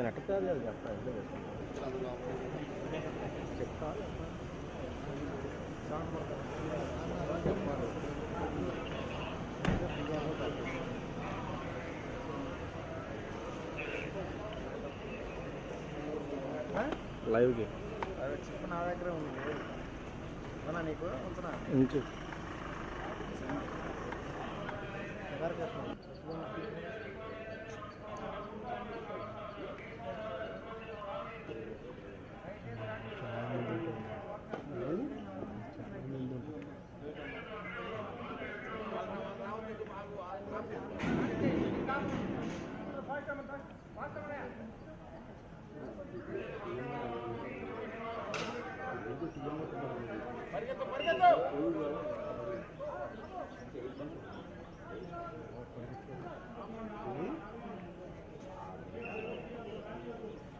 నేను ఎట్ట కాదు అది చెప్తా ఎంత చెప్తా లైవ్కి చిప్ నా దగ్గర ఉంది. నీకు ఉంటున్నా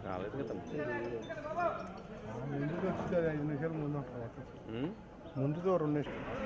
రాలేదు కదా ముందుకు వస్తుంది ఐదు నిమిషాలు ముందు ఉంటుంది. ఉమ్? ముందుతో రెండు నిమిషాలు నీళ్ళు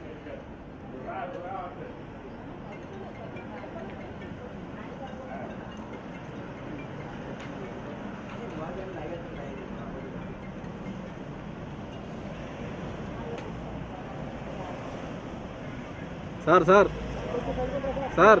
సార్ సార్ సార్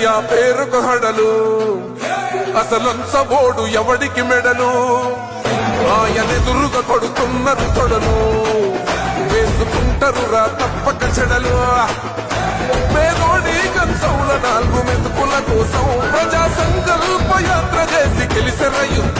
అయ్యా పేరుకు హడలు. అసలంచబోడు ఎవడికి మెడలు? ఆయనెదురుగా కొడుతున్నారు తొడలు. వేసుకుంటారు రా తప్పక చెడలు. పేదోడి కంచౌల నాలుగు మెతుకుల కోసం ప్రజా సంకల్ప యాత్ర చేసి గెలిసిన యుద్ధ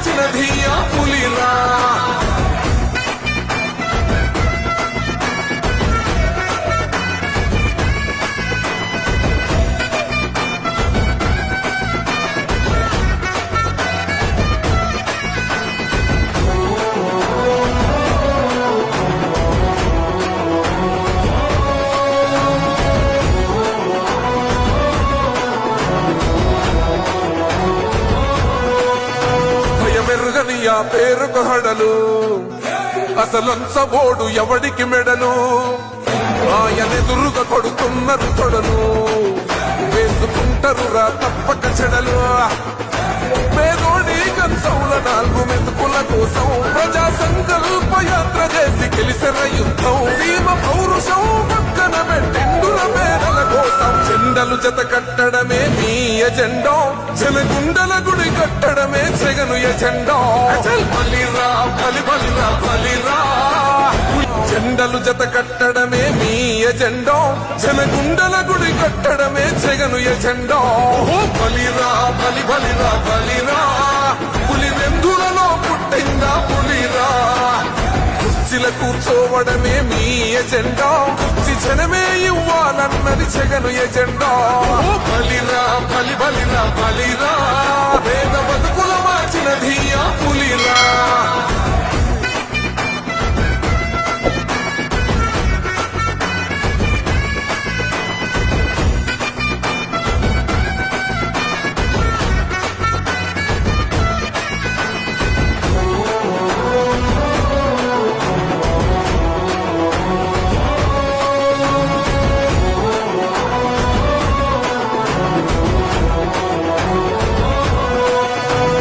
I'm not the up. అయ్యా పేరుకు హడలు. అసలంచబోడు ఎవడికి మెడలు? ఆయనెదురుగా కొడుతున్నారు తొడలు. వేసుకుంటారు రా తప్పక చెడలు. పేదోడి కంచౌల నాలుగు మెతుకుల కోసం ప్రజా సంకల్ప యాత్ర చేసి గెలిసిన యుద్ధం. సీమ పౌరుషం పక్కన పెట్టిండుల మేడల కోసం జెండలు జత కట్టడమే మీ ఎజెండో. జనగుండల గుడి కట్టడమే జగను ఎజెండో. బలిరా బలి బలిరా బలిరా జెండలు జత కట్టడమే మీ ఎజెండో. జనగుండల గుడి కట్టడమే జగను ఎజెండో. బలిరా చూడడమే మీ ఎజెండా. జనమే ఇవ్వాలన్నది జగను ఎజెండా. బలిరా బలి బలిరా బలిరా. వేద బతుకుల మార్చిన ఆ పులిరా.